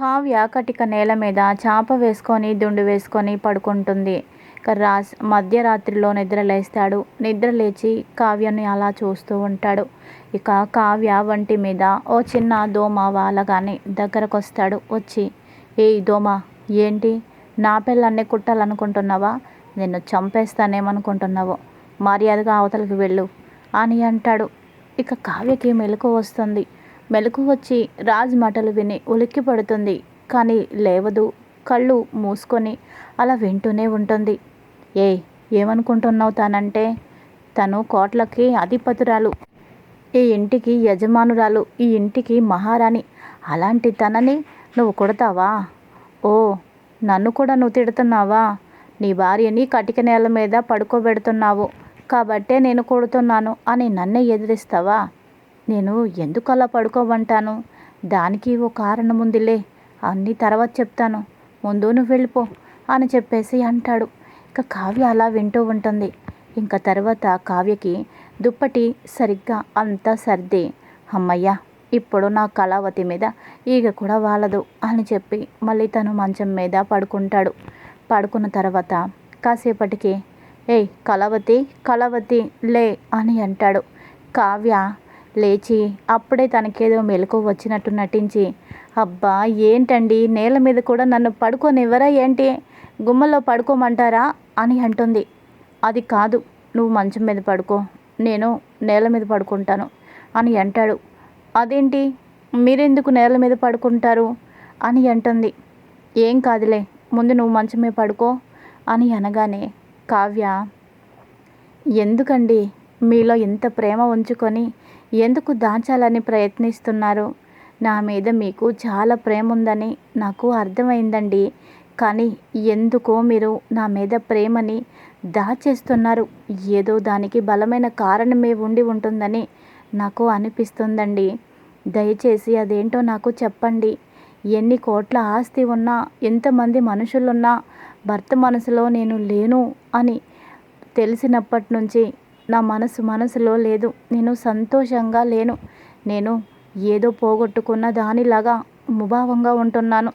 కావ్య కటిక నేల మీద చాప వేసుకొని దుండు వేసుకొని పడుకుంటుంది. ఇక రాజ్ మధ్యరాత్రిలో నిద్ర లేస్తాడు. నిద్ర లేచి కావ్యని అలా చూస్తూ ఉంటాడు. ఇక కావ్య వంటి మీద ఓ చిన్న దోమ వాలగానే దగ్గరకు వస్తాడు వచ్చి ఏ దోమ ఏంటి? నా పిల్లల్ని కుట్టాలనుకుంటున్నావా? నిన్ను చంపేస్తానేమనుకుంటున్నావు? మర్యాదగా అవతలికి వెళ్ళు అని అంటాడు. ఇక కావ్యకి మెలకు వస్తుంది. మెలకు వచ్చి రాజ్ మాటలు విని ఉలిక్కి పడుతుంది. కానీ లేవదు. కళ్ళు మూసుకొని అలా వింటూనే ఉంటుంది. ఏ ఏమనుకుంటున్నావు తానంటే? తను కోట్లకి అధిపతురాలు. ఈ ఇంటికి యజమానురాలు ఈ ఇంటికి మహారాణి. అలాంటి తనని నువ్వు కొడతావా? ఓ నన్ను కూడా నువ్వు తిడుతున్నావా? నీ భార్యని కటిక నేల మీద పడుకోబెడుతున్నావు. కాబట్టే నేను కొడుతున్నాను అని నన్నే ఎదిరిస్తావా? నేను ఎందుకు అలా పడుకోమంటాను? దానికి ఓ కారణం ఉందిలే. అన్నీ తర్వాత చెప్తాను. ముందు నువ్వు వెళ్ళిపో అని చెప్పేసి అంటాడు. ఇక కావ్య అలా వింటూ ఉంటుంది. ఇంకా తర్వాత కావ్యకి దుప్పటి సరిగ్గా అంతా సర్ది అమ్మయ్య ఇప్పుడు నా కళావతి మీద ఈగ కూడా వాలదు అని చెప్పి మళ్ళీ తను మంచం మీద పడుకుంటాడు. పడుకున్న తర్వాత కాసేపటికి ఏయ్ కళావతి కళావతి లే అని అంటాడు. కావ్య లేచి అప్పుడే తనకేదో మెలకు వచ్చినట్టు నటించి అబ్బా ఏంటండి? నేల మీద కూడా నన్ను పడుకోనివ్వరా ఏంటి? గుమ్మలో పడుకోమంటారా? అని అంటుంది. అది కాదు నువ్వు మంచం మీద పడుకో నేను నేల మీద పడుకుంటాను అని అంటాడు. అదేంటి? మీరెందుకు నేల మీద పడుకుంటారు? అని అంటుంది. ఏం కాదులే ముందు నువ్వు మంచం మీద పడుకో అని అనగానే కావ్య ఎందుకండి? మీలో ఇంత ప్రేమ ఉంచుకొని ఎందుకు దాచాలని ప్రయత్నిస్తున్నారు? నా మీద మీకు చాలా ప్రేమ ఉందని నాకు అర్థమైందండి. కానీ ఎందుకో మీరు నా మీద ప్రేమని దాచేస్తున్నారు. ఏదో దానికి బలమైన కారణమే ఉండి ఉంటుందని నాకు అనిపిస్తుందండి. దయచేసి అదేంటో నాకు చెప్పండి. ఎన్ని కోట్ల ఆస్తి ఉన్నా ఎంతమంది మనుషులున్నా భర్త మనసులో నేను లేను అని తెలిసినప్పటి నుంచి నా మనసు మనసులో లేదు. నేను సంతోషంగా లేను. నేను ఏదో పోగొట్టుకున్న దానిలాగా ముభావంగా ఉంటున్నాను.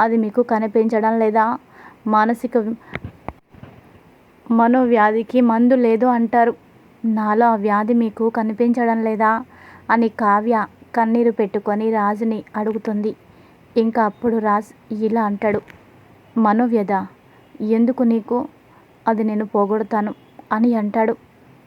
అది మీకు కనిపించడం లేదా? మానసిక మనోవ్యాధికి మందు లేదు అంటారు. నాలో ఆ వ్యాధి మీకు కనిపించడం లేదా? అని కావ్య కన్నీరు పెట్టుకొని రాజుని అడుగుతుంది. ఇంకా అప్పుడు రాజ్ ఇలా అంటాడు. మనోవ్యధ? ఎందుకు నీకు? అది నేను పోగొడతాను అని అంటాడు.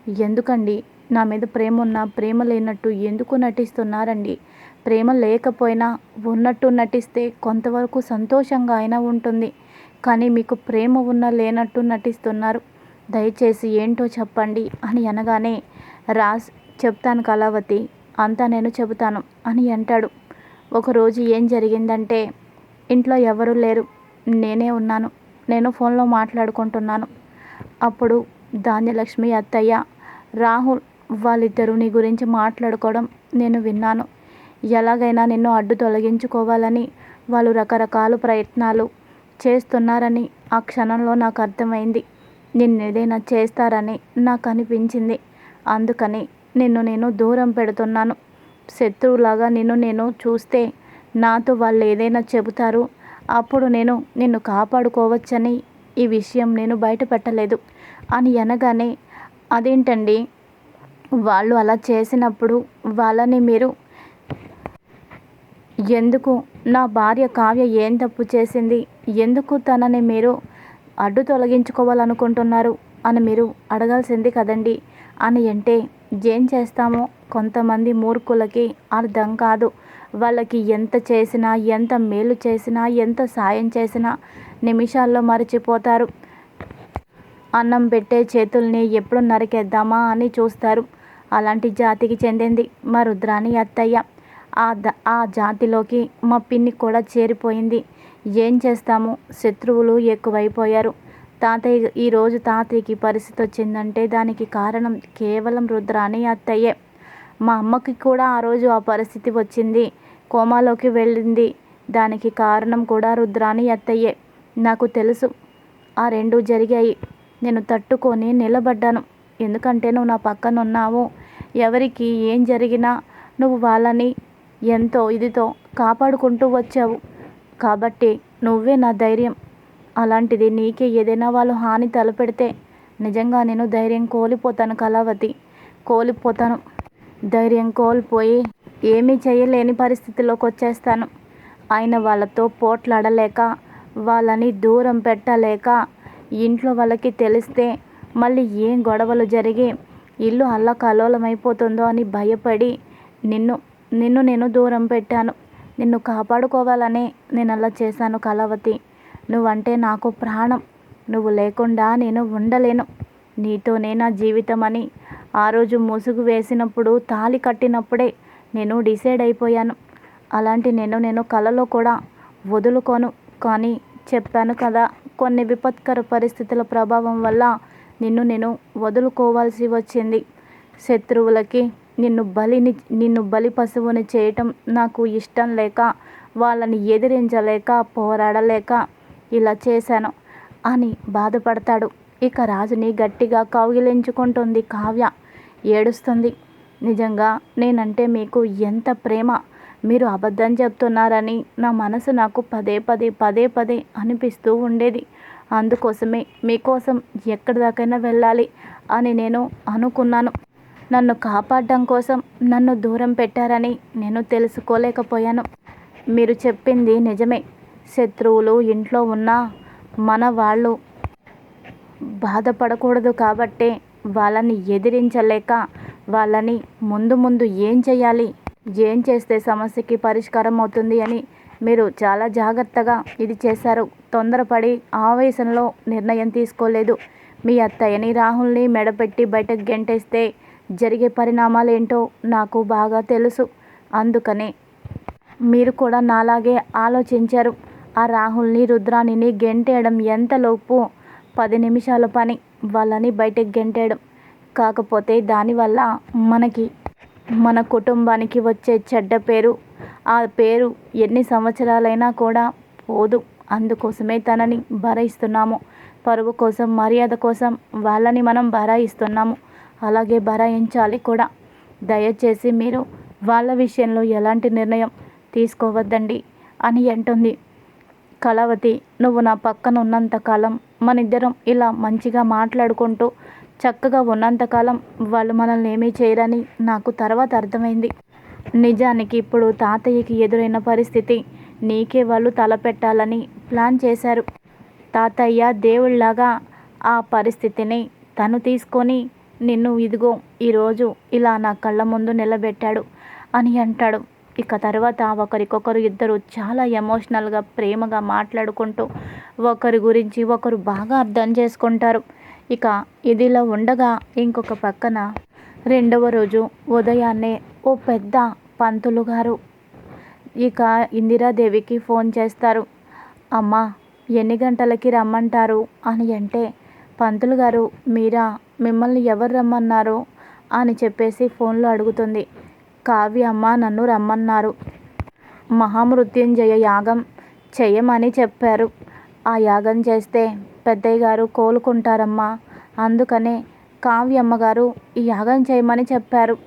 ఎందుకండి? నా మీద ప్రేమ ఉన్నా ప్రేమ లేనట్టు ఎందుకు నటిస్తున్నారండి? ప్రేమ లేకపోయినా ఉన్నట్టు నటిస్తే కొంతవరకు సంతోషంగా అయినా ఉంటుంది. కానీ మీకు ప్రేమ ఉన్న లేనట్టు నటిస్తున్నారు. దయచేసి ఏంటో చెప్పండి అని అనగానే రాజ్ చెప్తాను కళావతి అంతా నేను చెబుతాను అని అంటాడు. ఒకరోజు ఏం జరిగిందంటే ఇంట్లో ఎవరు లేరు. నేనే ఉన్నాను. నేను ఫోన్లో మాట్లాడుకుంటున్నాను. అప్పుడు ధాన్యలక్ష్మి అత్తయ్య రాహుల్ వాళ్ళిద్దరూ నీ గురించి మాట్లాడుకోవడం నేను విన్నాను. ఎలాగైనా నిన్ను అడ్డు తొలగించుకోవాలని వాళ్ళు రకరకాల ప్రయత్నాలు చేస్తున్నారని ఆ క్షణంలో నాకు అర్థమైంది. నిన్నేదైనా చేస్తారని నాకు అనిపించింది. అందుకని నిన్ను నేను దూరం పెడుతున్నాను. శత్రువులాగా నిన్ను నేను చూస్తే నాతో వాళ్ళు ఏదైనా చెబుతారు. అప్పుడు నేను నిన్ను కాపాడుకోవచ్చని ఈ విషయం నేను బయట పెట్టలేదు అని అనగానే అదేంటండి? వాళ్ళు అలా చేసినప్పుడు వాళ్ళని మీరు ఎందుకు నా భార్య కావ్య ఏం తప్పు చేసింది? ఎందుకు తనని మీరు అడ్డు తొలగించుకోవాలనుకుంటున్నారు? అని మీరు అడగాల్సింది కదండి. అని అంటే ఏం చేస్తామో కొంతమంది మూర్ఖులకి అర్థం కాదు. వాళ్ళకి ఎంత చేసినా ఎంత మేలు చేసినా ఎంత సాయం చేసినా నిమిషాల్లో మర్చిపోతారు. అన్నం పెట్టే చేతుల్ని ఎప్పుడు నరికేద్దామా అని చూస్తారు. అలాంటి జాతికి చెందింది మా రుద్రాని అత్తయ్య. ఆ ద ఆ జాతిలోకి మా పిన్ని కూడా చేరిపోయింది. ఏం చేస్తాము? శత్రువులు ఎక్కువైపోయారు. తాతయ్య ఈరోజు తాతయ్యకి పరిస్థితి వచ్చిందంటే దానికి కారణం కేవలం రుద్రాని అత్తయ్యే. మా అమ్మకి కూడా ఆ రోజు ఆ పరిస్థితి వచ్చింది. కోమాలోకి వెళ్ళింది. దానికి కారణం కూడా రుద్రాని అత్తయ్యే. నాకు తెలుసు. ఆ రెండు జరిగాయి. నేను తట్టుకొని నిలబడ్డాను. ఎందుకంటే నువ్వు నా పక్కన ఉన్నావు ఎవరికి ఏం జరిగినా నువ్వు వాళ్ళని ఎంతో ఇదితో కాపాడుకుంటూ వచ్చావు. కాబట్టి నువ్వే నా ధైర్యం. అలాంటిది నీకే ఏదైనా వాళ్ళు హాని తలపెడితే నిజంగా నేను ధైర్యం కోల్పోతాను కళావతి. కోల్పోతాను. ధైర్యం కోల్పోయి ఏమీ చేయలేని పరిస్థితిలోకి వచ్చేస్తాను. ఆయన వాళ్ళతో పోట్లాడలేక వాళ్ళని దూరం పెట్టలేక ఇంట్లో వాళ్ళకి తెలిస్తే మళ్ళీ ఏం గొడవలు జరిగి ఇల్లు అల్లకల్లోలమైపోతుందో అని భయపడి నిన్ను నిన్ను నేను దూరం పెట్టాను. నిన్ను కాపాడుకోవాలనే నేను అలా చేశాను కళావతి. నువ్వంటే నాకు ప్రాణం. నువ్వు లేకుండా నేను ఉండలేను. నీతోనే నా జీవితం అని ఆ రోజు ముసుగు వేసినప్పుడు తాళి కట్టినప్పుడే నేను డిసైడ్ అయిపోయాను. అలాంటి నేను నేను కలలో కూడా వదులుకోను. కానీ చెప్పాను కదా కొన్ని విపత్కర పరిస్థితుల ప్రభావం వల్ల నిన్ను నేను వదులుకోవాల్సి వచ్చింది. శత్రువులకి నిన్ను బలిని నిన్ను బలి పశువుని చేయటం నాకు ఇష్టం లేక వాళ్ళని ఎదిరించలేక పోరాడలేక ఇలా చేశాను అని బాధపడతాడు. ఇక రాజుని గట్టిగా కౌగిలించుకుంటుంది కావ్య. ఏడుస్తుంది. నిజంగా నేనంటే మీకు ఎంత ప్రేమ? మీరు అబద్ధం చెప్తున్నారని నా మనసు నాకు పదే పదే పదే పదే అనిపిస్తూ ఉండేది. అందుకోసమే మీకోసం ఎక్కడి దాకైనా వెళ్ళాలి అని నేను అనుకున్నాను. నన్ను కాపాడడం కోసం నన్ను దూరం పెట్టారని నేను తెలుసుకోలేకపోయాను. మీరు చెప్పింది నిజమే. శత్రువులు ఇంట్లో ఉన్న మన వాళ్ళు బాధపడకూడదు కాబట్టే వాళ్ళని ఎదిరించలేక వాళ్ళని ముందు ముందు ఏం చేయాలి? ఏం చేస్తే సమస్యకి పరిష్కారం అవుతుంది అని మీరు చాలా జాగ్రత్తగా ఇది చేశారు. తొందరపడి ఆవేశంలో నిర్ణయం తీసుకోలేదు. మీ అత్తయ్యని రాహుల్ని మెడపెట్టి బయటకు గెంటేస్తే జరిగే పరిణామాలు ఏంటో నాకు బాగా తెలుసు. అందుకనే మీరు కూడా నాలాగే ఆలోచించారు. ఆ రాహుల్ని రుద్రాణిని గెంటేయడం ఎంతలోపు పది నిమిషాల పని వాళ్ళని బయటకు గెంటేయడం. కాకపోతే దానివల్ల మనకి మన కుటుంబానికి వచ్చే చెడ్డ పేరు ఆ పేరు ఎన్ని సంవత్సరాలైనా కూడా పోదు. అందుకోసమే తనని భరాయిస్తున్నాము పరువు కోసం మర్యాద కోసం వాళ్ళని మనం భరాయిస్తున్నాము. అలాగే భరాయించాలి కూడా. దయచేసి మీరు వాళ్ళ విషయంలో ఎలాంటి నిర్ణయం తీసుకోవద్దండి అని అంటుంది. కళావతి నువ్వు నా పక్కన ఉన్నంతకాలం మనిద్దరం ఇలా మంచిగా మాట్లాడుకుంటూ చక్కగా ఉన్నంతకాలం వాళ్ళు మనల్ని ఏమీ చేయరని నాకు తర్వాత అర్థమైంది. నిజానికి ఇప్పుడు తాతయ్యకి ఎదురైన పరిస్థితి నీకే వాళ్ళు తలపెట్టాలని ప్లాన్ చేశారు. తాతయ్య దేవుళ్ళాగా ఆ పరిస్థితిని తను తీసుకొని నిన్ను ఇదిగో ఈరోజు ఇలా నా కళ్ళ ముందు నిలబెట్టాడు అని అంటాడు. ఇక తర్వాత ఒకరికొకరు ఇద్దరు చాలా ఎమోషనల్గా ప్రేమగా మాట్లాడుకుంటూ ఒకరి గురించి ఒకరు బాగా అర్థం చేసుకుంటారు. ఇక ఇదిలా ఉండగా ఇంకొక పక్కన రెండవ రోజు ఉదయాన్నే ఓ పెద్ద పంతులు గారు ఇక ఇందిరాదేవికి ఫోన్ చేస్తారు. అమ్మ ఎన్ని గంటలకి రమ్మంటారు? అని అంటే పంతులు గారు మీరా మిమ్మల్ని ఎవరు రమ్మన్నారు? అని చెప్పేసి ఫోన్లో అడుగుతుంది. కావ్య అమ్మ నన్ను రమ్మన్నారు. మహామృత్యుంజయ యాగం చేయమని చెప్పారు. ఆ యాగం చేస్తే పెద్దయ్య గారు కోలుకుంటారమ్మా. అందుకనే కావ్యమ్మ గారు ఈ యాగం చేయమని చెప్పారు.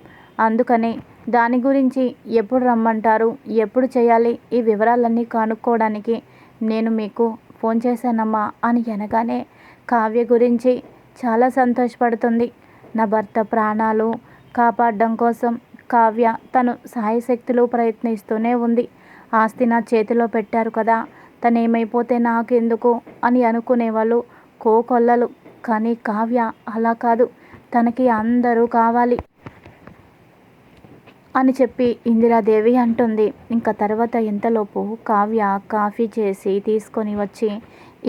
అందుకని దాని గురించి ఎప్పుడు రమ్మంటారు ఎప్పుడు చేయాలి ఈ వివరాలన్నీ కనుక్కోవడానికి నేను మీకు ఫోన్ చేశానమ్మా అని అనగానే కావ్య గురించి చాలా సంతోషపడుతుంది. నా భర్త ప్రాణాలు కాపాడడం కోసం కావ్య తను సాయశక్తులు ప్రయత్నిస్తూనే ఉంది. ఆస్తి నా చేతిలో పెట్టారు కదా తను ఏమైపోతే నాకెందుకు అని అనుకునేవాళ్ళు కోకొల్లలు. కానీ కావ్య అలా కాదు. తనకి అందరూ కావాలి అని చెప్పి ఇందిరాదేవి అంటుంది. ఇంకా తర్వాత ఇంతలోపు కావ్య కాఫీ చేసి తీసుకొని వచ్చి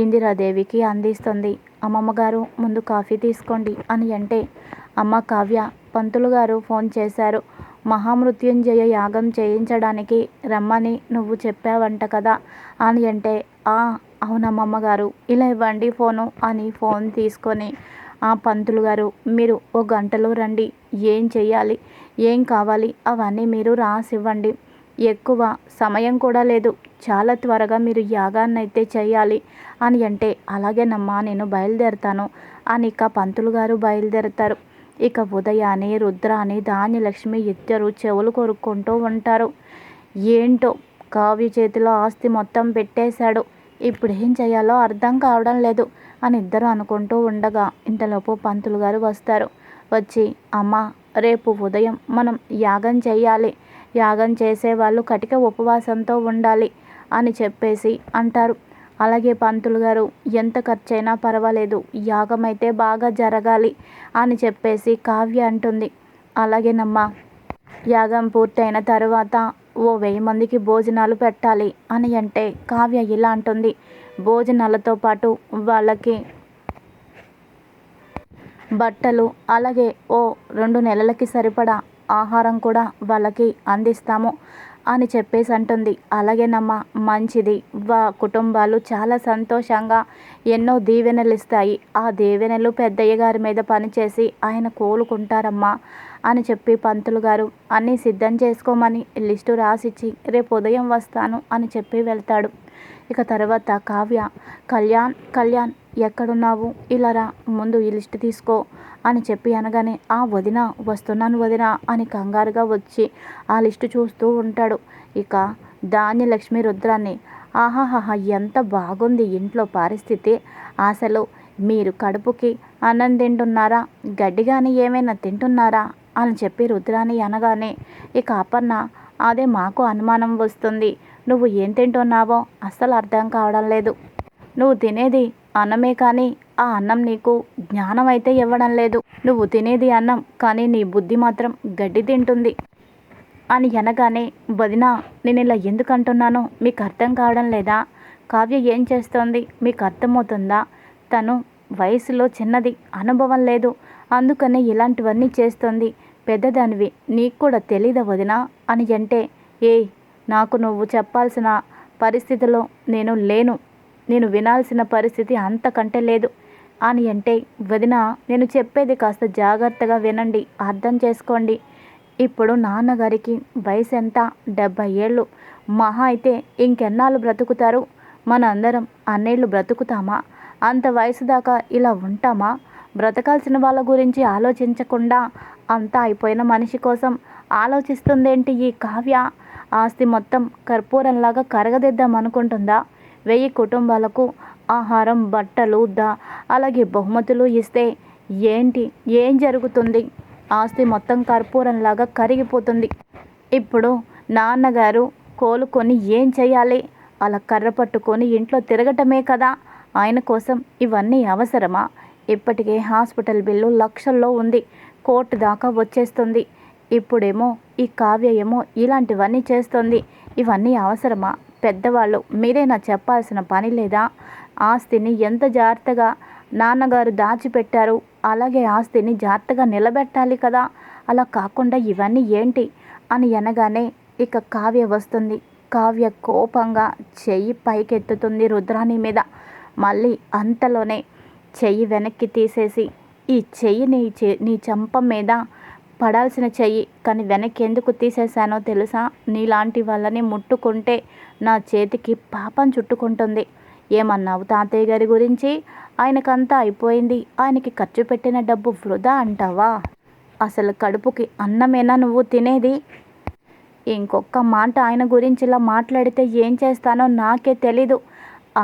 ఇందిరాదేవికి అందిస్తుంది. అమ్మమ్మ గారు ముందు కాఫీ తీసుకోండి అని అంటే అమ్మ కావ్య పంతులు గారు ఫోన్ చేశారు. మహామృత్యుంజయ యాగం చేయించడానికి రమ్మని నువ్వు చెప్పావంట కదా. అని అంటే ఆ అవునమ్మమ్మ ఇలా ఇవ్వండి ఫోను అని ఫోన్ తీసుకొని ఆ పంతులు గారు మీరు ఓ గంటలో రండి ఏం చెయ్యాలి ఏం కావాలి అవన్నీ మీరు రాసివ్వండి. ఎక్కువ సమయం కూడా లేదు చాలా త్వరగా మీరు యాగాన్ని అయితే చేయాలి అని అంటే అలాగేనమ్మా నేను బయలుదేరుతాను అని ఇక పంతులు గారు బయలుదేరుతారు. ఇక ఉదయాన్ని రుద్రాని ధాన్యలక్ష్మి ఇద్దరు చెవులు కొరుక్కుంటూ ఉంటారు. ఏంటో కావ్య చేతిలో ఆస్తి మొత్తం పెట్టేశాడు. ఇప్పుడు ఏం చేయాలో అర్థం కావడం లేదు అని ఇద్దరు అనుకుంటూ ఉండగా ఇంతలోపు పంతులు గారు వస్తారు. వచ్చి అమ్మ రేపు ఉదయం మనం యాగం చేయాలి. యాగం చేసే వాళ్ళు కటిక ఉపవాసంతో ఉండాలి అని చెప్పేసి అంటారు. అలాగే పంతులు గారు ఎంత ఖర్చైనా పర్వాలేదు. యాగం అయితే బాగా జరగాలి అని చెప్పేసి కావ్య అంటుంది. అలాగేనమ్మా. యాగం పూర్తయిన తర్వాత ఓ వెయ్యి మందికి భోజనాలు పెట్టాలి అని అంటే కావ్య ఇలా అంటుంది. భోజనాలతో పాటు వాళ్ళకి బట్టలు అలాగే ఓ రెండు నెలలకి సరిపడా ఆహారం కూడా వాళ్ళకి అందిస్తాము అని చెప్పేసి అంటుంది. అలాగేనమ్మా మంచిది. వా కుటుంబాలు చాలా సంతోషంగా ఎన్నో దీవెనలు ఇస్తాయి ఆ దీవెనలు పెద్దయ్య గారి మీద పనిచేసి ఆయన కోలుకుంటారమ్మా అని చెప్పి పంతులు గారు అన్నీ సిద్ధం చేసుకోమని లిస్టు రాసిచ్చి రేపు ఉదయం వస్తాను అని చెప్పి వెళ్తాడు. ఇక తర్వాత కావ్య కళ్యాణ్ కళ్యాణ్ ఎక్కడున్నావు? ఇలా రా ముందు ఈ లిస్ట్ తీసుకో అని చెప్పి అనగానే ఆ వదిన వస్తున్నాను వదిన అని కంగారుగా వచ్చి ఆ లిస్టు చూస్తూ ఉంటాడు. ఇక దాని లక్ష్మీ రుద్రాన్ని ఆహాహా ఎంత బాగుంది ఇంట్లో పరిస్థితి అసలు మీరు కడుపుకి అన్నం తింటున్నారా? గడ్డి కానీ ఏమైనా తింటున్నారా? అని చెప్పి రుద్రాని అనగానే ఇక అపర్ణ అదే మాకు అనుమానం వస్తుంది. నువ్వు ఏం తింటున్నావో అస్సలు అర్థం కావడం లేదు. నువ్వు తినేది అన్నమే కానీ ఆ అన్నం నీకు జ్ఞానం అయితే ఇవ్వడం లేదు. నువ్వు తినేది అన్నం కానీ నీ బుద్ధి మాత్రం గడ్డి తింటుంది. అని అనగానే వదిన నేను ఇలా ఎందుకు అంటున్నానో మీకు అర్థం కావడం లేదా? కావ్య ఏం చేస్తోంది? మీకు అర్థమవుతుందా? తను వయసులో చిన్నది అనుభవం లేదు. అందుకనే ఇలాంటివన్నీ చేస్తుంది. పెద్దదానివి. నీకు కూడా తెలీదా వదినా? అని అంటే ఏయ్ నాకు నువ్వు చెప్పాల్సిన పరిస్థితిలో నేను లేను. నేను వినాల్సిన పరిస్థితి అంతకంటే లేదు. అని అంటే వదిన నేను చెప్పేది కాస్త జాగ్రత్తగా వినండి. అర్థం చేసుకోండి. ఇప్పుడు నాన్నగారికి వయసు ఎంత? డెబ్భై ఏళ్ళు. మహా అయితే ఇంకెన్నాళ్ళు బ్రతుకుతారు? మన అందరం అన్నేళ్ళు బ్రతుకుతామా? అంత వయసు దాకా ఇలా ఉంటామా? బ్రతకాల్సిన వాళ్ళ గురించి ఆలోచించకుండా అంతా అయిపోయిన మనిషి కోసం ఆలోచిస్తుందేంటి ఈ కావ్య? ఆస్తి మొత్తం కర్పూరంలాగా కరగదిద్దాం అనుకుంటుందా? వెయ్యి కుటుంబాలకు ఆహారం బట్టలు దా అలాగే బహుమతులు ఇస్తే ఏంటి? ఏం జరుగుతుంది? ఆస్తి మొత్తం కర్పూరంలాగా కరిగిపోతుంది. ఇప్పుడు నాన్నగారు కోలుకొని ఏం చేయాలి అలా కర్ర పట్టుకొని ఇంట్లో తిరగటమే కదా? ఆయన కోసం ఇవన్నీ అవసరమా? ఇప్పటికే హాస్పిటల్ బిల్లు లక్షల్లో ఉంది. కోర్టు దాకా వచ్చేస్తుంది. ఇప్పుడేమో ఈ కావ్య ఏమో ఇలాంటివన్నీ చేస్తుంది. ఇవన్నీ అవసరమా? పెద్దవాళ్ళు మీరైనా చెప్పాల్సిన పని లేదా? ఆస్తిని ఎంత జాగ్రత్తగా నాన్నగారు దాచిపెట్టారు? అలాగే ఆస్తిని జాగ్రత్తగా నిలబెట్టాలి కదా? అలా కాకుండా ఇవన్నీ ఏంటి? అని అనగానే ఇక కావ్య వస్తుంది. కావ్య కోపంగా చెయ్యి పైకెత్తుతుంది రుద్రాణి మీద. మళ్ళీ అంతలోనే చెయ్యి వెనక్కి తీసేసి ఈ చెయ్యి నీ చె నీ చంప మీద పడాల్సిన చెయ్యి. కానీ వెనక్కి ఎందుకు తీసేశానో తెలుసా? నీలాంటి వాళ్ళని ముట్టుకుంటే నా చేతికి పాపం చుట్టుకుంటుంది. ఏమన్నావు తాతయ్య గారి గురించి? ఆయనకంతా అయిపోయింది. ఆయనకి ఖర్చు పెట్టిన డబ్బు వృధా అంటావా? అసలు కడుపుకి అన్నమేనా నువ్వు తినేది? ఇంకొక మాట ఆయన గురించి ఇలా మాట్లాడితే ఏం చేస్తానో నాకే తెలీదు.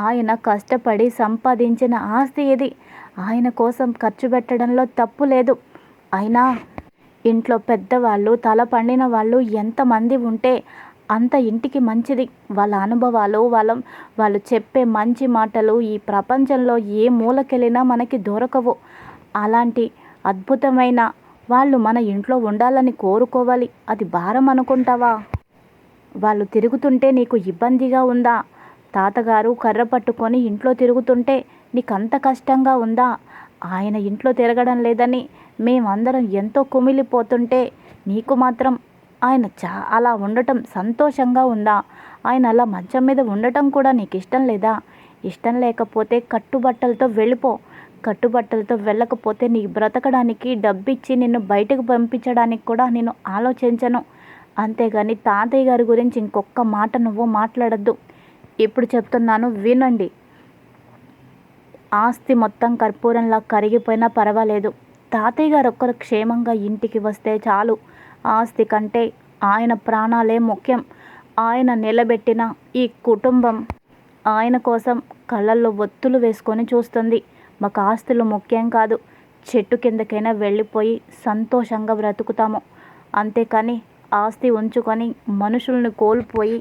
ఆయన కష్టపడి సంపాదించిన ఆస్తి ఇది. ఆయన కోసం ఖర్చు పెట్టడంలో తప్పు లేదు. అయినా ఇంట్లో పెద్దవాళ్ళు తల పండిన వాళ్ళు ఎంతమంది ఉంటే అంత ఇంటికి మంచిది. వాళ్ళ అనుభవాలు వాళ్ళ వాళ్ళు చెప్పే మంచి మాటలు ఈ ప్రపంచంలో ఏ మూలకెళ్ళినా మనకి దొరకవు. అలాంటి అద్భుతమైన వాళ్ళు మన ఇంట్లో ఉండాలని కోరుకోవాలి. అది భారం అనుకుంటావా? వాళ్ళు తిరుగుతుంటే నీకు ఇబ్బందిగా ఉందా? తాతగారు కర్ర పట్టుకొని ఇంట్లో తిరుగుతుంటే నీకంత కష్టంగా ఉందా? ఆయన ఇంట్లో తిరగడం లేదని మేమందరం ఎంతో కుమిలిపోతుంటే నీకు మాత్రం ఆయన చా అలా ఉండటం సంతోషంగా ఉందా? ఆయన అలా మంచం మీద ఉండటం కూడా నీకు ఇష్టం లేదా? ఇష్టం లేకపోతే కట్టుబట్టలతో వెళ్ళిపో. కట్టుబట్టలతో వెళ్ళకపోతే నీ బ్రతకడానికి డబ్బిచ్చి నిన్ను బయటకు పంపించడానికి కూడా నేను ఆలోచించను. అంతేగాని తాతయ్య గారి గురించి ఇంకొక మాట నువ్వు మాట్లాడద్దు. ఇప్పుడు చెప్తున్నాను వినండి. ఆస్తి మొత్తం కర్పూరంలా కరిగిపోయినా పర్వాలేదు. తాతయ్య గారు ఒక్కరు క్షేమంగా ఇంటికి వస్తే చాలు. ఆస్తి కంటే ఆయన ప్రాణాలే ముఖ్యం. ఆయన నిలబెట్టిన ఈ కుటుంబం ఆయన కోసం కళ్ళల్లో ఒత్తులు వేసుకొని చూస్తుంది. మాకు ఆస్తులు ముఖ్యం కాదు. చెట్టు కిందకైనా వెళ్ళిపోయి సంతోషంగా బ్రతుకుతాము. అంతేకాని ఆస్తి ఉంచుకొని మనుషుల్ని కోల్పోయి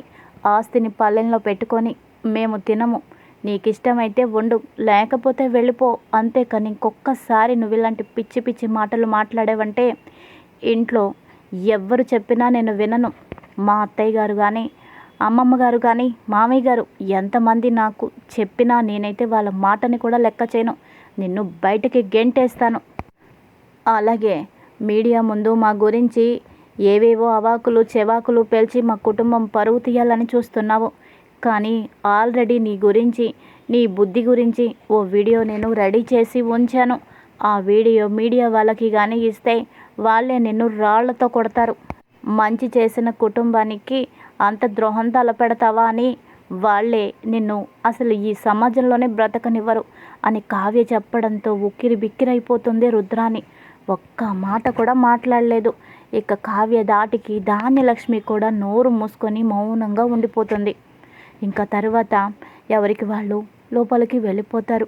ఆస్తిని పల్లెల్లో పెట్టుకొని మేము తినము. నీకు ఇష్టమైతే వండు లేకపోతే వెళ్ళిపో. అంతే కానీ ఇంకొక్కసారి నువ్వు ఇలాంటి పిచ్చి పిచ్చి మాటలు మాట్లాడేవంటే ఇంట్లో ఎవ్వరు చెప్పినా నేను వినను. మా అత్తయ్య గారు కానీ అమ్మమ్మ గారు కానీ మామయ్య గారు ఎంతమంది నాకు చెప్పినా నేనైతే వాళ్ళ మాటని కూడా లెక్క చేయను. నిన్ను బయటికి గెంటేస్తాను. అలాగే మీడియా ముందు మా గురించి ఏవేవో అవాకులు చెవాకులు పేల్చి మా కుటుంబం పరువు తీయాలని చూస్తున్నావు. కానీ ఆల్రెడీ నీ గురించి నీ బుద్ధి గురించి ఓ వీడియో నేను రెడీ చేసి ఉంచాను. ఆ వీడియో మీడియా వాళ్ళకి కానీ ఇస్తే వాళ్ళే నిన్ను రాళ్ళతో కొడతారు. మంచి చేసిన కుటుంబానికి అంత ద్రోహం తలపెడతావా అని వాళ్ళే నిన్ను అసలు ఈ సమాజంలోనే బ్రతకనివ్వరు అని కావ్య చెప్పడంతో ఉక్కిరి బిక్కిరైపోతుంది రుద్రాని ఒక్క మాట కూడా మాట్లాడలేదు. ఇక కావ్య దాటికి ధాన్యలక్ష్మి కూడా నోరు మూసుకొని మౌనంగా ఉండిపోతుంది. ఇంకా తర్వాత ఎవరికి వాళ్ళు లోపలికి వెళ్ళిపోతారు.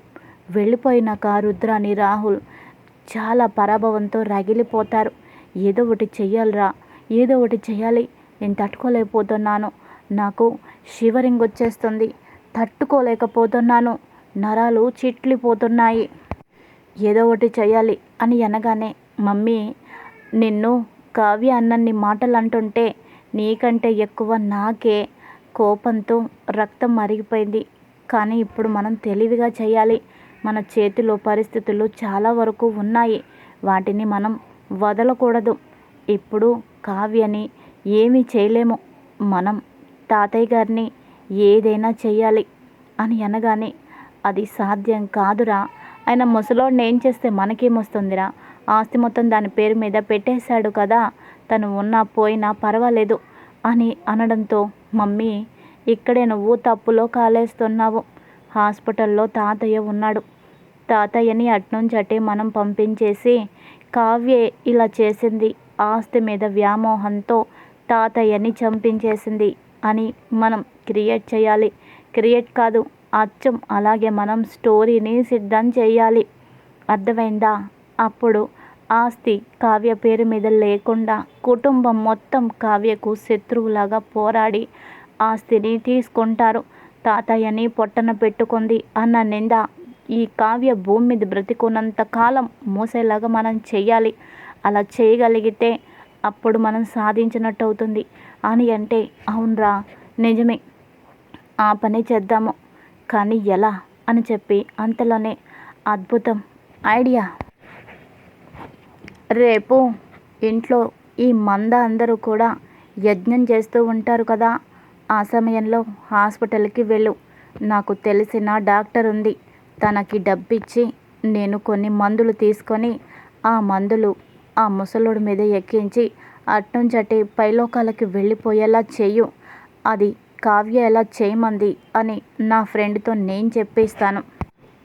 వెళ్ళిపోయినాక రుద్రాని రాహుల్ చాలా పరాభవంతో రగిలిపోతారు. ఏదో ఒకటి చెయ్యాలిరా ఏదో ఒకటి చేయాలి నేను తట్టుకోలేకపోతున్నాను. నాకు షివరింగ్ వచ్చేస్తుంది. తట్టుకోలేకపోతున్నాను. నరాలు చిట్లిపోతున్నాయి. ఏదో ఒకటి చేయాలి అని అనగానే మమ్మీ నిన్ను కావ్య అన్నన్ని మాటలు అంటుంటే నీకంటే ఎక్కువ నాకే కోపంతో రక్తం మరిగిపోయింది. కానీ ఇప్పుడు మనం తెలివిగా చేయాలి. మన చేతిలో పరిస్థితులు చాలా వరకు ఉన్నాయి. వాటిని మనం వదలకూడదు. ఇప్పుడు కావ్యని ఏమీ చేయలేము. మనం తాతయ్య గారిని ఏదైనా చేయాలి అని అనగానే అది సాధ్యం కాదురా. ఆయన ముసలోడిని ఏం చేస్తే మనకేమొస్తుందిరా? ఆస్తి మొత్తం దాని పేరు మీద పెట్టేశాడు కదా. తను ఉన్నా పోయినా పర్వాలేదు అని అనడంతో మమ్మీ ఇక్కడే నువ్వు తప్పులో కాలేస్తున్నావు. హాస్పిటల్లో తాతయ్య ఉన్నాడు. తాతయ్యని అట్నుంచి అటే మనం పంపించేసి కావ్యే ఇలా చేసింది. ఆస్తి మీద వ్యామోహంతో తాతయ్యని చంపించేసింది అని మనం క్రియేట్ చేయాలి. క్రియేట్ కాదు అచ్చం అలాగే మనం స్టోరీని సిద్ధం చేయాలి. అర్థమైందా? అప్పుడు ఆస్తి కావ్య పేరు మీద లేకుండా కుటుంబం మొత్తం కావ్యకు శత్రువులాగా పోరాడి ఆస్తిని తీసుకుంటారు. తాతయ్యని పొట్టన పెట్టుకుంది అన్న నింద ఈ కావ్య భూమి మీద బ్రతికున్నంత కాలం మూసేలాగా మనం చెయ్యాలి. అలా చేయగలిగితే అప్పుడు మనం సాధించినట్టు అవుతుంది అని అంటే అవునరా నిజమే. ఆ పని చేద్దాము. కానీ ఎలా? అని చెప్పి అంతలోనే అద్భుతం ఐడియా. రేపు ఇంట్లో ఈ మంద అందరూ కూడా యజ్ఞం చేస్తూ ఉంటారు కదా. ఆ సమయంలో హాస్పిటల్కి వెళ్ళు. నాకు తెలిసిన డాక్టర్ ఉంది. తనకి డబ్బిచ్చి నేను కొన్ని మందులు తీసుకొని ఆ మందులు ఆ ముసలోడి మీద ఎక్కించి అట్నుంచటి పైలోకాలకి వెళ్ళిపోయేలా చెయ్యు. అది కావ్య ఎలా చేయమంది అని నా ఫ్రెండ్తో నేను చెప్పేస్తాను.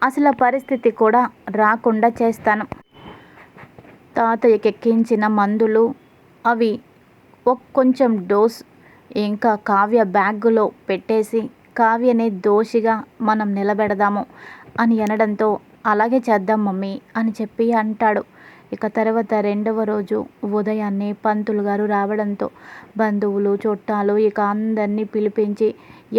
అసలు పరిస్థితి కూడా రాకుండా చేస్తాను. తాతయ్యకి ఎక్కించిన మందులు అవి ఒక కొంచెం డోస్ ఇంకా కావ్య బ్యాగులో పెట్టేసి కావ్యని దోషిగా మనం నిలబెడదాము అని అనడంతో అలాగే చేద్దాం మమ్మీ అని చెప్పి అంటాడు. ఇక తర్వాత రెండవ రోజు ఉదయాన్నే పంతులు గారు రావడంతో బంధువులు చుట్టాలు ఇక అందరినీ పిలిపించి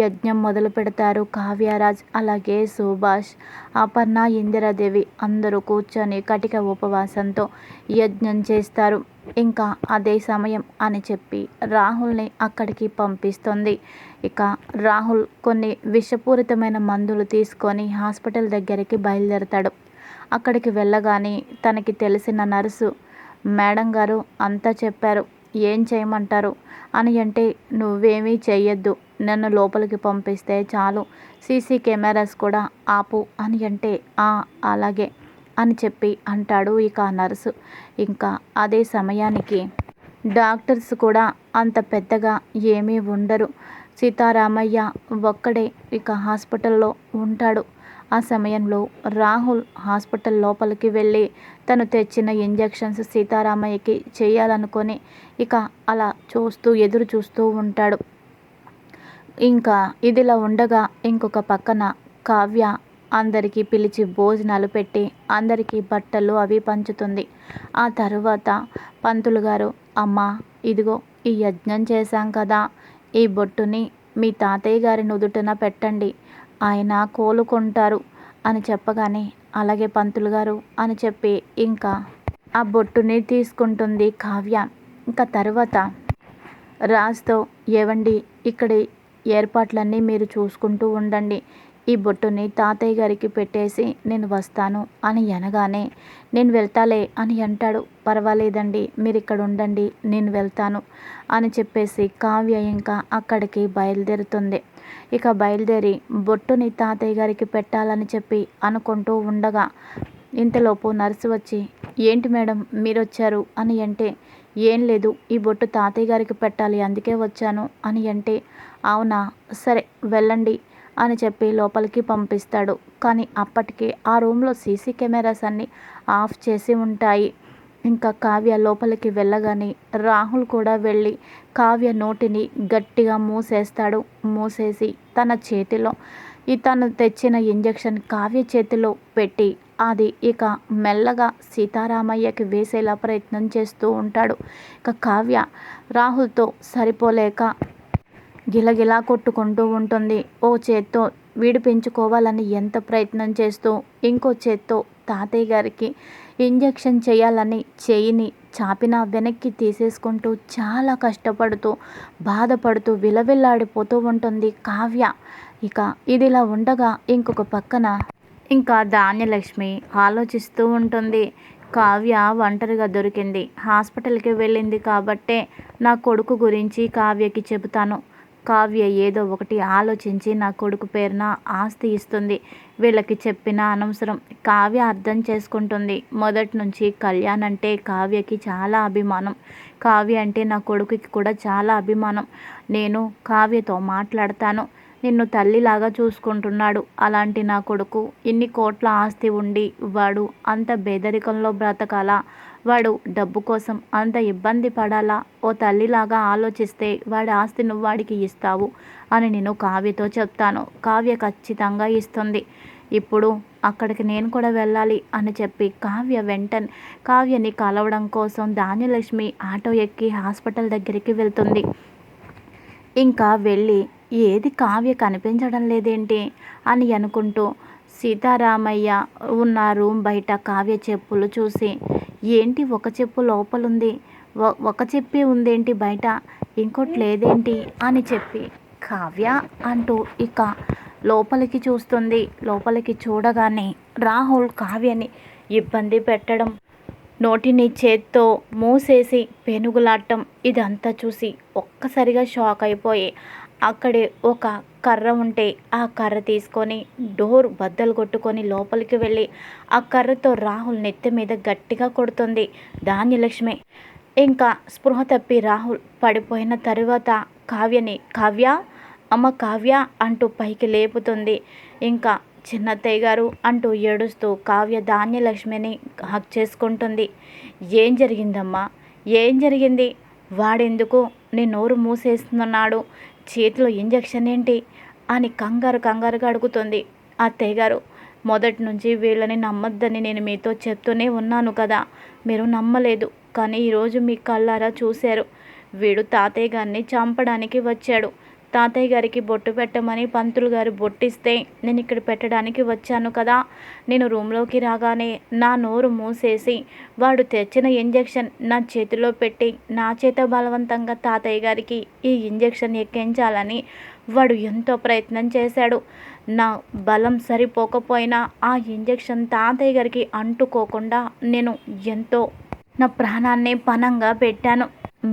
యజ్ఞం మొదలు పెడతారు కావ్యరాజ్ అలాగే సుభాష్. అపర్ణ ఇందిరాదేవి అందరూ కూర్చొని కటిక ఉపవాసంతో యజ్ఞం చేస్తారు. ఇంకా అదే సమయం అని చెప్పి రాహుల్ని అక్కడికి పంపిస్తుంది. ఇక రాహుల్ కొన్ని విషపూరితమైన మందులు తీసుకొని హాస్పిటల్ దగ్గరికి బయలుదేరతాడు. అక్కడికి వెళ్ళగానే తనకి తెలిసిన నర్సు మేడం గారు అంతా చెప్పారు. ఏం చేయమంటారు? అని అంటే నువ్వేమీ చేయొద్దు నన్ను లోపలికి పంపిస్తే చాలు. సీసీ కెమెరాస్ కూడా ఆపు అని అంటే అలాగే అని చెప్పి అంటాడు ఇక నర్సు. ఇంకా అదే సమయానికి డాక్టర్స్ కూడా అంత పెద్దగా ఏమీ ఉండరు. సీతారామయ్య ఒక్కడే ఇక హాస్పిటల్లో ఉంటాడు. ఆ సమయంలో రాహుల్ హాస్పిటల్ లోపలికి వెళ్ళి తను తెచ్చిన ఇంజెక్షన్స్ సీతారామయ్యకి చేయాలనుకొని ఇక అలా చూస్తూ ఎదురు చూస్తూ ఉంటాడు. ఇంకా ఇదిలా ఉండగా ఇంకొక పక్కన కావ్య అందరికీ పిలిచి భోజనాలు పెట్టి అందరికీ బట్టలు అవి పంచుతుంది. ఆ తరువాత పంతులు గారు అమ్మ ఇదిగో ఈ యజ్ఞం చేశాం కదా ఈ బొట్టుని మీ తాతయ్య గారి నుదుటన పెట్టండి. ఆయన కోలుకుంటారు అని చెప్పగానే అలాగే పంతులు గారు అని చెప్పి ఇంకా ఆ బొట్టుని తీసుకుంటుంది కావ్య. ఇంకా తర్వాత రాజుతో ఏవండి ఇక్కడి ఏర్పాట్లన్నీ మీరు చూసుకుంటూ ఉండండి. ఈ బొట్టుని తాతయ్య గారికి పెట్టేసి నేను వస్తాను అని అనగానే నేను వెళ్తాలే అని అంటాడు. పర్వాలేదండి మీరు ఇక్కడ ఉండండి నేను వెళ్తాను అని చెప్పేసి కావ్య ఇంకా అక్కడికి బయలుదేరుతుంది. ఇక బయలుదేరి బొట్టుని తాతయ్య గారికి పెట్టాలని చెప్పి అనుకుంటూ ఉండగా ఇంతలోపు నర్సు వచ్చి ఏంటి మేడం మీరు వచ్చారు అని అంటే ఏం లేదు ఈ బొట్టు తాతయ్య గారికి పెట్టాలి అందుకే వచ్చాను అని అంటే అవునా సరే వెళ్ళండి అని చెప్పి లోపలికి పంపిస్తాడు. కానీ అప్పటికే ఆ రూమ్లో సీసీ కెమెరాస్ అన్నీ ఆఫ్ చేసి ఉంటాయి. ఇంకా కావ్య లోపలికి వెళ్ళగానే రాహుల్ కూడా వెళ్ళి కావ్య నోటిని గట్టిగా మూసేస్తాడు. మూసేసి తన చేతిలో తను తెచ్చిన ఇంజెక్షన్ కావ్య చేతిలో పెట్టి అది ఇక మెల్లగా సీతారామయ్యకి వేసేలా ప్రయత్నం చేస్తూ ఉంటాడు. ఇక కావ్య రాహుల్తో సరిపోలేక గిలగిలా కొట్టుకుంటూ ఉంటుంది. ఓ చేత్తో విడిపించుకోవాలని ఎంత ప్రయత్నం చేస్తూ ఇంకో చేత్తో తాతయ్య గారికి ఇంజెక్షన్ చేయాలని చేయిని చాపిన వెనక్కి తీసేసుకుంటూ చాలా కష్టపడుతూ బాధపడుతూ విలవిల్లాడిపోతూ ఉంటుంది కావ్య. ఇక ఇదిలా ఉండగా ఇంకొక పక్కన ఇంకా ధాన్యలక్ష్మి ఆలోచిస్తూ ఉంటుంది. కావ్య ఒంటరిగా దొరికింది. హాస్పిటల్కి వెళ్ళింది కాబట్టే నా కొడుకు గురించి కావ్యకి చెబుతాను. కావ్య ఏదో ఒకటి ఆలోచించి నా కొడుకు పేరున ఆస్తి ఇస్తుంది. వీళ్ళకి చెప్పిన అనవసరం. కావ్య అర్థం చేసుకుంటుంది. మొదటి నుంచి కళ్యాణ్ అంటే కావ్యకి చాలా అభిమానం. కావ్య అంటే నా కొడుకుకి కూడా చాలా అభిమానం. నేను కావ్యతో మాట్లాడతాను. నిన్ను తల్లిలాగా చూసుకుంటున్నాడు. అలాంటి నా కొడుకు ఇన్ని కోట్ల ఆస్తి ఉండి వాడు అంత బేదరికంలో బ్రతకాలా? వాడు డబ్బు కోసం అంత ఇబ్బంది పడాలా? ఓ తల్లిలాగా ఆలోచిస్తే వాడి ఆస్తి నువ్వు వాడికి ఇస్తావు అని నేను కావ్యతో చెప్తాను. కావ్య ఖచ్చితంగా ఇస్తుంది. ఇప్పుడు అక్కడికి నేను కూడా వెళ్ళాలి అని చెప్పి కావ్య వెంటనే కావ్యని కలవడం కోసం ధాన్యలక్ష్మి ఆటో ఎక్కి హాస్పిటల్ దగ్గరికి వెళ్తుంది. ఇంకా వెళ్ళి ఏది కావ్య కనిపించడం లేదేంటి? అని అనుకుంటూ సీతారామయ్య ఉన్న రూమ్ బయట కావ్య చెప్పులు చూసి ఏంటి ఒక చెప్పు లోపలుంది? ఒక చెప్పి ఉందేంటి బయట? ఇంకోటి లేదేంటి? అని చెప్పి కావ్య అంటూ ఇక లోపలికి చూస్తుంది. లోపలికి చూడగానే రాహుల్ కావ్యని ఇబ్బంది పెట్టడం నోటిని చేత్తో మూసేసి పెనుగులాటం ఇదంతా చూసి ఒక్కసారిగా షాక్ అయిపోయి అక్కడే ఒక కర్ర ఉంటే ఆ కర్ర తీసుకొని డోర్ బద్దలు కొట్టుకొని లోపలికి వెళ్ళి ఆ కర్రతో రాహుల్ నెత్తి మీద గట్టిగా కొడుతుంది. ధాన్యలక్ష్మి. ఇంకా స్పృహ తప్పి రాహుల్ పడిపోయిన తరువాత కావ్యని కావ్య? అమ్మ కావ్య? అంటూ పైకి లేపుతుంది. ఇంకా చిన్నత్తయ్య గారు అంటూ ఏడుస్తూ కావ్య ధాన్యలక్ష్మిని హక్ చేసుకుంటుంది. ఏం జరిగిందమ్మా? ఏం జరిగింది? వాడెందుకు? నీ నోరు మూసేస్తున్నాడు. చేతిలో ఇంజక్షన్ ఏంటి అని కంగారు కంగారుగా అడుగుతుంది అత్తయ్య గారు. మొదటి నుంచి వీళ్ళని నమ్మొద్దని నేను మీతో చెప్తూనే ఉన్నాను కదా. మీరు నమ్మలేదు కానీ ఈరోజు మీ కళ్ళారా చూశారు. వీడు తాతయ్య గారిని చంపడానికి వచ్చాడు. తాతయ్య గారికి బొట్టు పెట్టమని పంతులు గారు బొట్టిస్తే నేను ఇక్కడ పెట్టడానికి వచ్చాను కదా. నేను రూమ్లోకి రాగానే నా నోరు మూసేసి వాడు తెచ్చిన ఇంజెక్షన్ నా చేతిలో పెట్టి నా చేత బలవంతంగా తాతయ్య గారికి ఈ ఇంజెక్షన్ ఎక్కించాలని వాడు ఎంతో ప్రయత్నం చేశాడు. నా బలం సరిపోకపోయినా ఆ ఇంజెక్షన్ తాతయ్య గారికి అంటుకోకుండా నేను ఎంతో నా ప్రాణాన్ని పనంగా పెట్టాను.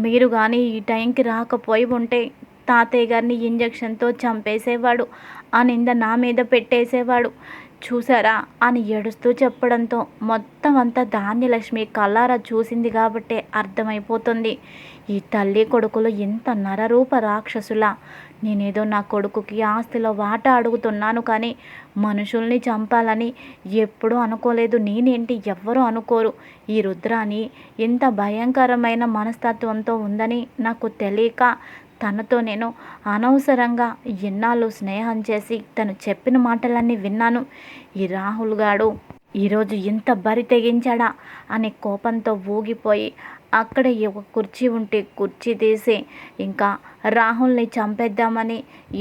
మీరు కానీ ఈ టైంకి రాకపోయి ఉంటే తాతయ్య గారిని ఇంజక్షన్తో చంపేసేవాడు. ఆ నింద నా మీద పెట్టేసేవాడు. చూసారా? అని ఏడుస్తూ చెప్పడంతో మొత్తం అంతా ధాన్యలక్ష్మి కల్లారా చూసింది కాబట్టే అర్థమైపోతుంది. ఈ తల్లి కొడుకులు ఇంత నరరూప రాక్షసులా. నేనేదో నా కొడుకుకి ఆస్తిలో వాటా అడుగుతున్నాను కానీ మనుషుల్ని చంపాలని ఎప్పుడూ అనుకోలేదు. నేనేంటి ఎవ్వరూ అనుకోరు. ఈ రుద్రాని ఇంత భయంకరమైన మనస్తత్వంతో ఉందని నాకు తెలియక తనతో నేను అనవసరంగా ఎన్నాళ్ళు స్నేహం చేసి తను చెప్పిన మాటలన్నీ విన్నాను. ఈ రాహుల్ గాడు ఈరోజు ఇంత బరి తెగించాడా అనే కోపంతో ఊగిపోయి అక్కడే ఒక కుర్చీ ఉంటే కుర్చీ తీసి ఇంకా రాహుల్ని చంపేద్దామని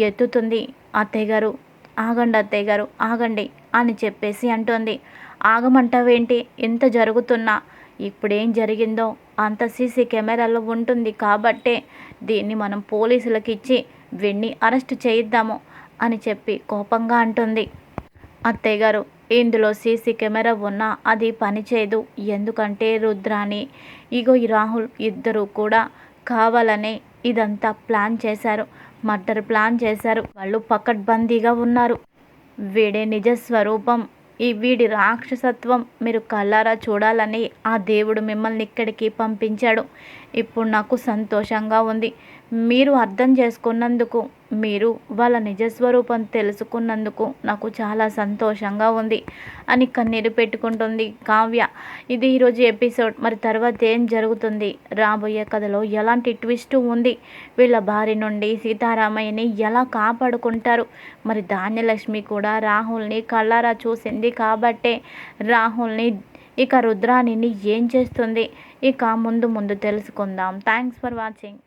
ఎత్తుతుంది. అత్తయ్య గారు ఆగండి అత్తయ్య గారు ఆగండి అని చెప్పేసి అంటుంది. ఆగమంటావేంటి? ఇంత జరుగుతున్నా ఇప్పుడేం జరిగిందో? అంత సీసీ కెమెరాలో ఉంటుంది కాబట్టే దీన్ని మనం పోలీసులకు ఇచ్చి వెన్ని అరెస్ట్ చేయిద్దాము అని చెప్పి కోపంగా అంటుంది. అత్తయ్య గారు ఇందులో సీసీ కెమెరా ఉన్నా అది పనిచేయదు ఎందుకంటే రుద్రాని ఇగో ఈ రాహుల్ ఇద్దరు కూడా కావాలనే ఇదంతా ప్లాన్ చేశారు. మర్డర్ ప్లాన్ చేశారు. వాళ్ళు పకడ్బందీగా ఉన్నారు. వీడే నిజ స్వరూపం ఈ వీడి రాక్షసత్వం మీరు కళ్ళారా చూడాలని ఆ దేవుడు మిమ్మల్ని ఇక్కడికి పంపించాడు. ఇప్పుడు నాకు సంతోషంగా ఉంది. మీరు అర్థం చేసుకున్నందుకు మీరు వాళ్ళ నిజస్వరూపం తెలుసుకున్నందుకు నాకు చాలా సంతోషంగా ఉంది అని కన్నీరు పెట్టుకుంటుంది కావ్య. ఇది ఈరోజు ఎపిసోడ్. మరి తర్వాత ఏం జరుగుతుంది? రాబోయే కథలో ఎలాంటి ట్విస్ట్ ఉంది? వీళ్ళ భార్య నుండి సీతారామయ్యని ఎలా కాపాడుకుంటారు? మరి ధాన్యలక్ష్మి కూడా రాహుల్ని కళ్ళారా చూసింది కాబట్టే రాహుల్ని ఇక రుద్రాణిని ఏం చేస్తుంది? ఇక ముందు ముందు తెలుసుకుందాం. Thanks for watching